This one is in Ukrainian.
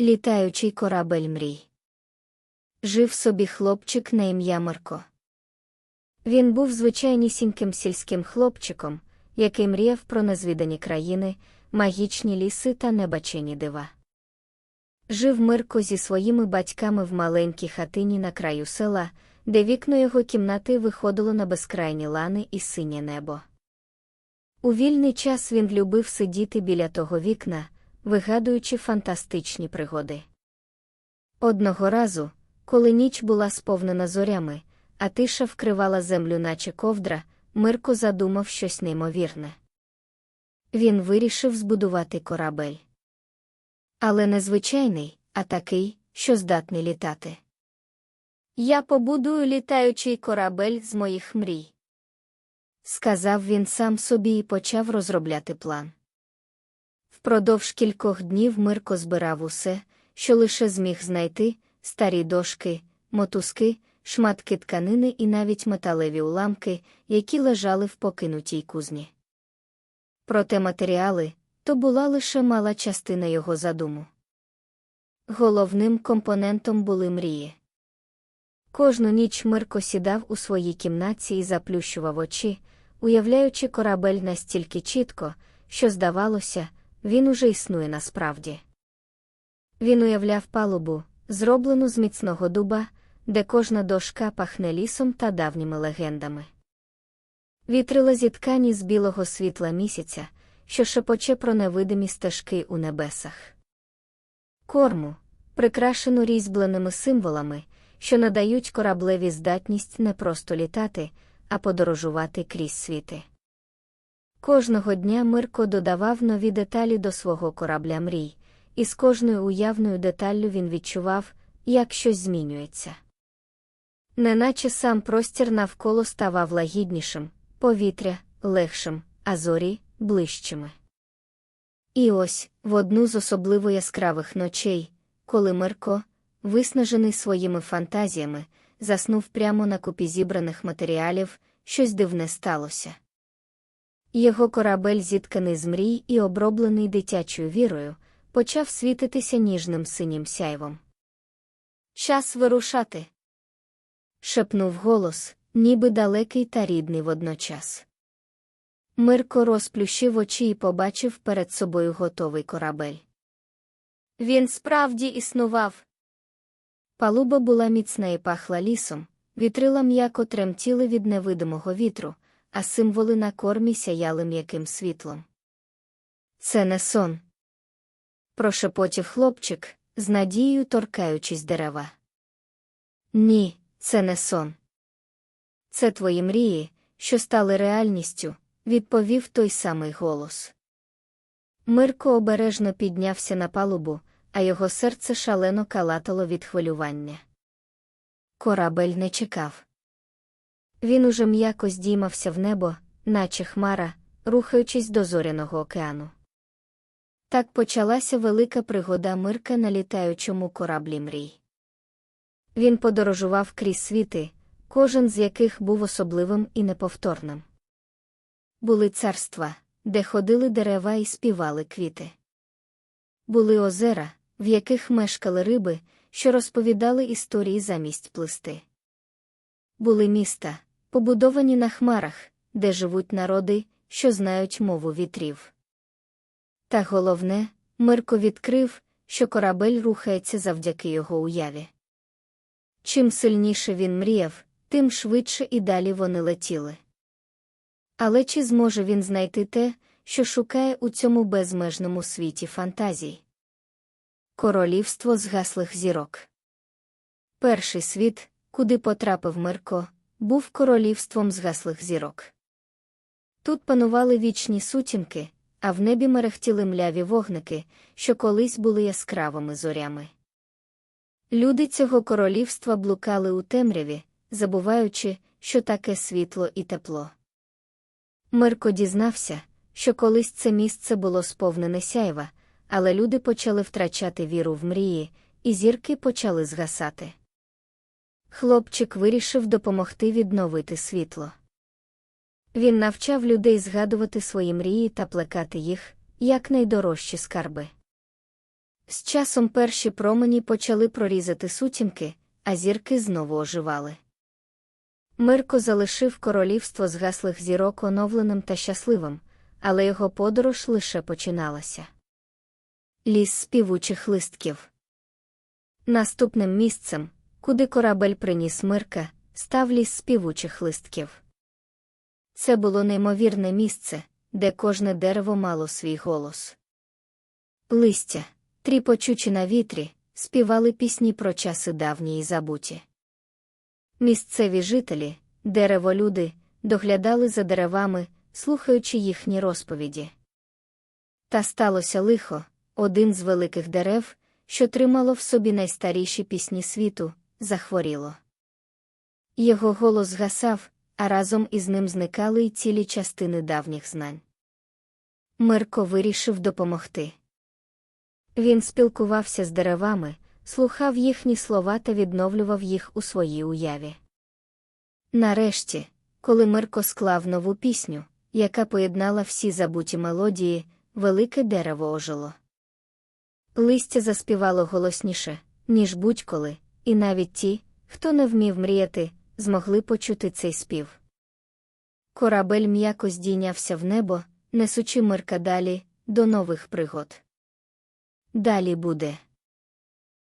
Літаючий корабель мрій. Жив собі хлопчик на ім'я Марко. Він був звичайнісіньким сільським хлопчиком, який мріяв про незвідані країни, магічні ліси та небачені дива. Жив Мирко зі своїми батьками в маленькій хатині на краю села, де вікно його кімнати виходило на безкрайні лани і синє небо. У вільний час він любив сидіти біля того вікна, вигадуючи фантастичні пригоди. Одного разу, коли ніч була сповнена зорями, а тиша вкривала землю, наче ковдра, Мирко задумав щось неймовірне. Він вирішив збудувати корабель. Але не звичайний, а такий, що здатний літати. Я побудую літаючий корабель з моїх мрій. Сказав він сам собі і почав розробляти план. Впродовж кількох днів Мирко збирав усе, що лише зміг знайти старі дошки, мотузки, шматки тканини і навіть металеві уламки, які лежали в покинутій кузні. Проте матеріали то була лише мала частина його задуму. Головним компонентом були мрії. Кожну ніч Мирко сідав у своїй кімнаті і заплющував очі, уявляючи корабель настільки чітко, що, здавалося, він уже існує насправді. Він уявляв палубу, зроблену з міцного дуба, де кожна дошка пахне лісом та давніми легендами. Вітрила зіткані з білого світла місяця, що шепоче про невидимі стежки у небесах. Корму, прикрашену різьбленими символами, що надають кораблеві здатність не просто літати, а подорожувати крізь світи. Кожного дня Мирко додавав нові деталі до свого корабля мрій, і з кожною уявною деталлю він відчував, як щось змінюється. Неначе сам простір навколо ставав лагіднішим, повітря легшим, а зорі ближчими. І ось, в одну з особливо яскравих ночей, коли Мирко, виснажений своїми фантазіями, заснув прямо на купі зібраних матеріалів, щось дивне сталося. Його корабель, зітканий з мрій і оброблений дитячою вірою, почав світитися ніжним синім сяйвом. Час вирушати. шепнув голос, ніби далекий та рідний водночас. Мирко розплющив очі і побачив перед собою готовий корабель. Він справді існував. Палуба була міцна і пахла лісом, вітрила м'яко тремтіли від невидимого вітру, а символи на кормі сяяли м'яким світлом. Це не сон. Прошепотів хлопчик, з надією торкаючись дерева. Ні, це не сон. Це твої мрії, що стали реальністю, відповів той самий голос. Мирко обережно піднявся на палубу, а його серце шалено калатало від хвилювання. Корабель не чекав. Він уже м'яко здіймався в небо, наче хмара, рухаючись до зоряного океану. Так почалася велика пригода Мирка на літаючому кораблі мрій. Він подорожував крізь світи, кожен з яких був особливим і неповторним. Були царства, де ходили дерева і співали квіти. Були озера, в яких мешкали риби, що розповідали історії замість плисти. Були міста, побудовані на хмарах, де живуть народи, що знають мову вітрів. Та головне, Мирко відкрив, що корабель рухається завдяки його уяві. Чим сильніше він мріяв, тим швидше і далі вони летіли. Але чи зможе він знайти те, що шукає у цьому безмежному світі фантазій? Королівство згаслих зірок. Перший світ, куди потрапив Мирко, був королівством згаслих зірок. Тут панували вічні сутінки, а в небі мерехтіли мляві вогники, що колись були яскравими зорями. Люди цього королівства блукали у темряві, забуваючи, що таке світло і тепло. Мирко дізнався, що колись це місце було сповнене сяйва, але люди почали втрачати віру в мрії, і зірки почали згасати. Хлопчик вирішив допомогти відновити світло. Він навчав людей згадувати свої мрії та плекати їх, як найдорожчі скарби. З часом перші промені почали прорізати сутінки, а зірки знову оживали. Мирко залишив королівство згаслих зірок оновленим та щасливим, але його подорож лише починалася. Ліс співучих листків. Наступним місцем, куди корабель приніс Мирка, став ліс співучих листків. Це було неймовірне місце, де кожне дерево мало свій голос. Листя, тріпочучи на вітрі, співали пісні про часи давні й забуті. Місцеві жителі, дереволюди, доглядали за деревами, слухаючи їхні розповіді. Та сталося лихо, один з великих дерев, що тримало в собі найстаріші пісні світу, захворіло. Його голос згасав, а разом із ним зникали й цілі частини давніх знань. Мирко вирішив допомогти. Він спілкувався з деревами, слухав їхні слова та відновлював їх у своїй уяві. Нарешті, коли Мирко склав нову пісню, яка поєднала всі забуті мелодії, велике дерево ожило. Листя заспівало голосніше, ніж будь-коли, і навіть ті, хто не вмів мріяти, змогли почути цей спів. Корабель м'яко здійнявся в небо, несучи Мирка далі, до нових пригод. Далі буде.